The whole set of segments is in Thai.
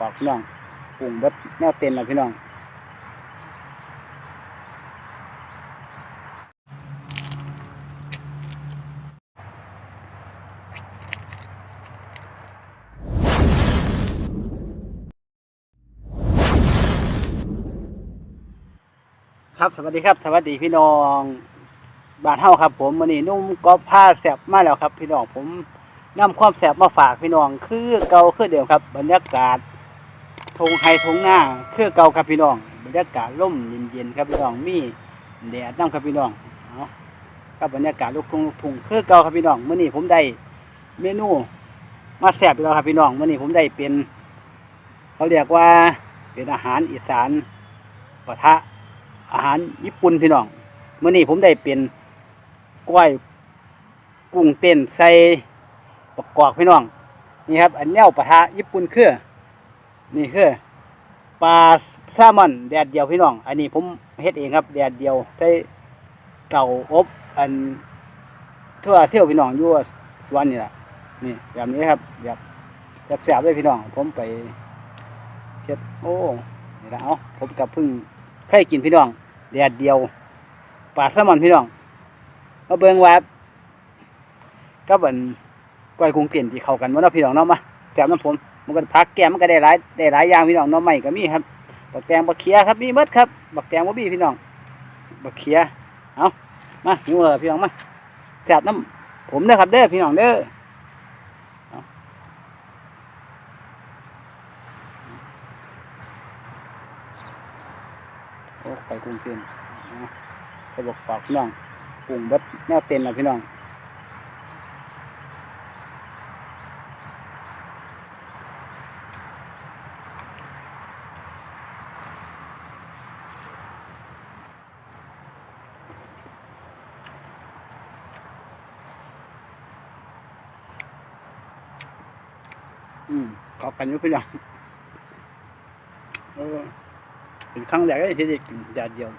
ปอกพี่น้องปรุงเบิดแนวเต็นแล้วพี่น้องครับสวัสดีครับสวัสดีพี่น้องบ้านเฮาครับ ผมมื้อนี้นุ่มกอบผ้าแสบมาแล้วครับ พี่น้องผมนำความแสบมาฝากพี่น้องคือเก่าคือเดิมครับ บรรยากาศ ทงไฮทงหน้าคือเก่าครับพี่น้องบรรยากาศร่มเย็นๆครับพี่น้องมีแดดน้ำครับพี่น้องเอาครับบรรยากาศลูกทุ่งลูกทุ่งคือเก่าครับพี่น้องเมื้อนี้ผมได้เมนูมาแสบอีกแล้วครับพี่น้องเมื้อนี้ผมได้เป็น เขาเรียกว่าเป็นอาหารอีสานปะทะอาหารญี่ปุ่นพี่น้องเมื้อนี้ผมได้เป็นกล้วยกุ้งเต้นใส่ประกอบพี่น้องนี่ครับ อันแนวปะทะญี่ปุ่นคือ นี่คือปลาแซลมอนแดดเดียวพี่น้อง อันนี้ผมเฮ็ดเองครับ แดดเดียวใส่เก่าอบอันทั่วเที่ยวพี่น้องอยู่สวนนี่แหละนี่แบบนี้ครับแบบแซ่บเลยพี่น้อง ผมไปเฮ็ดโอ้นี่ละเอาผมกับพึ่งเคยกินพี่น้อง แดดเดียวปลาแซลมอนพี่น้องมาเบิ่งว่ากับอันก้อยกุ้งเต้นที่เข้ากันบ่เนาะพี่น้องเนาะมาแซ่บน้ำผม มันก็พักแก้มมันก็ได้หลายได้หลายอย่างพี่น้องน้องใหม่ก็มีครับบักแตงบักเขียครับมีหมดครับบักแตงบ่มีพี่น้องบักเขียเอามาหิวเลยพี่น้องมาจัดน้ำผมเด้อครับเด้อพี่น้องเด้อเอาโอ้ไปกุ้งเต้นเอาใส่บกปากพี่น้องกุ้งเบิดแนวเต้นแล้วพี่น้อง อืมขอกันอยู่พี่น้องเออเป็นครั้งแรกที่ได้กินแดดเดียว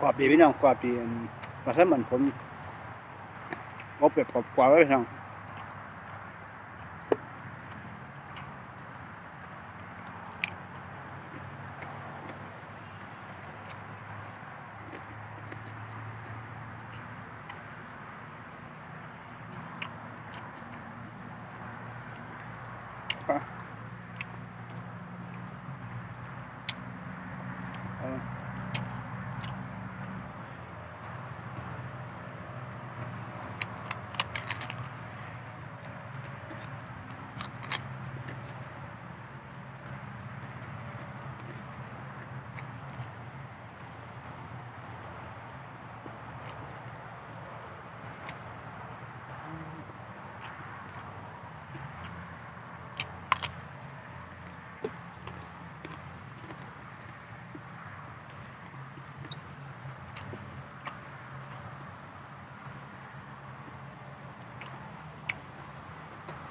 กรอบดีพี่น้องกรอบดีมาซะเหมือนผมเอาเปรียบกรอบกว่าไว้พี่น้อง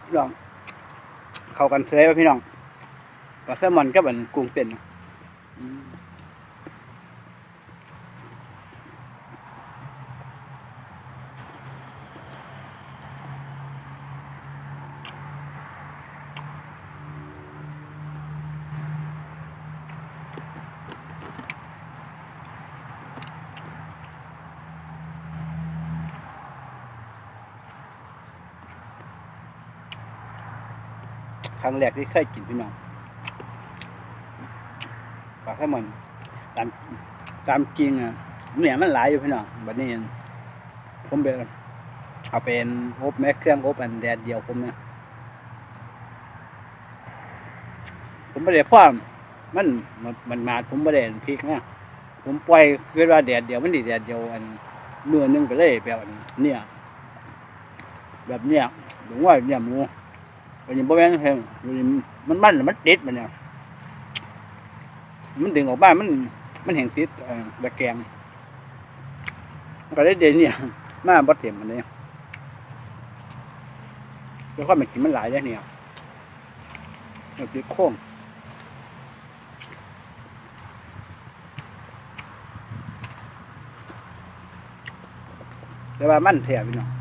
พี่น้อง เข้ากันเสยป่ะพี่น้องปลาแซลมอนก็เหมือนกุ้งเต้น ครั้งแรกที่เคยกินพี่น้องปลาแซลมอนตามตามจริงอะเนี่ยมันหลายอยู่พี่น้องบัดนี้ผมเป็นเอาเป็นอบแม่เครื่องอบอันแดดเดียวผมเนี่ยผมไม่ได้พ่อมมันมันมันมาผมไม่ได้พริกนะผมปล่อยคือว่าแดดเดียวมันดีแดดเดียวอันเมื่อหนึงไปเลยแบบเนี่ย แบบเนี้ยหลวงว่าเนี่ยหมู วันนี้บ่แม่นเฮงวันมันมันมันติดมันเนี่ยมันดึงออกบ้านมัน มันแห่งติดเอ่อตะแกงก็ได้เด่นเนี่ยมาบ่เต็มมันเลยแล้วก็มันกินมันหลายแล้วเนี่ยเอาติดโค้งแต่ว่ามันแถบพี่น้อง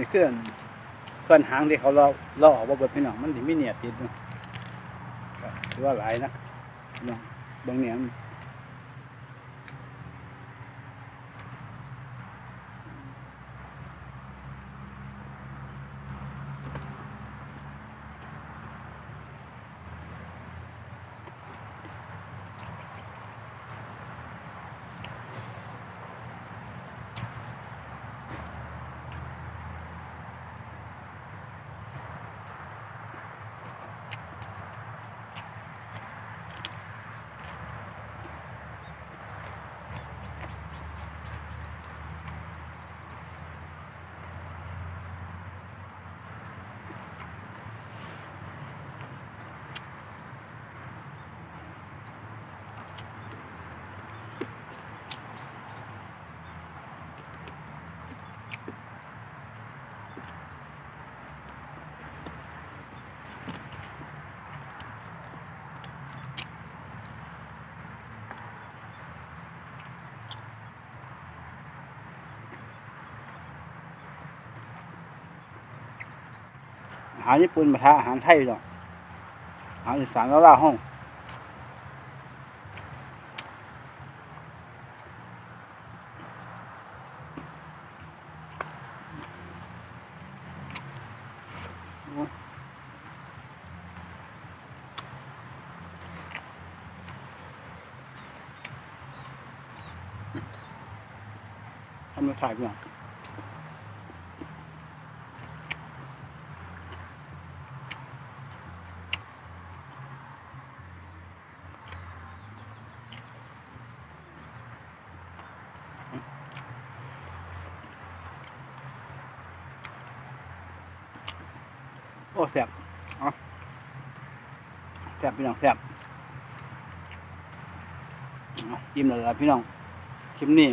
นี่เครื่องเครื่องหางที่เขาล่อล่อออกว่าเบิดพี่น้องมันถึมีเนียติดเนาะถือว่าหลายนะน้องบางเนี่ย อาหารญี่ปุ่นมาทะอาหารไทยพี่น้ออาหารอีสานแล้วล่าห้องทำมาถ่ายพี่น้อง อ้แซ่บเอ๋อแซ่บพี่น้องแซ่บยิ้มแล้วล่ะพี่น้องคลิปนี้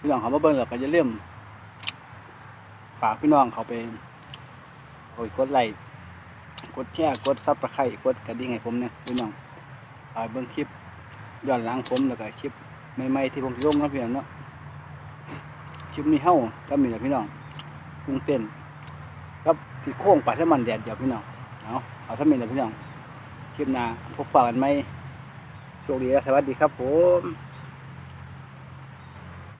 พี่น้องเขามาเบิ่งแล้วก็จะเริ่าลืมฝากพี่น้องเขาไปโอ้ยกดไลค์กดแชร์กดซับสไครต์กดกระดิ่งให้ผมเนี่ยพี่น้องเอาเบิ่งคลิปย้อนหลังผมแล้วก็คลิปใหม่ๆที่ผมลงนะพี่น้องเนาะคลิปนี้เฮ้าก็มีแหละพี่น้องปรุงเต้น ครับสีโค้งปัดให้มันแดดเดียวพี่น้องเอาเอาสมินเลยพี่น้องคลิปหน้าพบปะกันไหมโชคดีและสวัสดีครับผม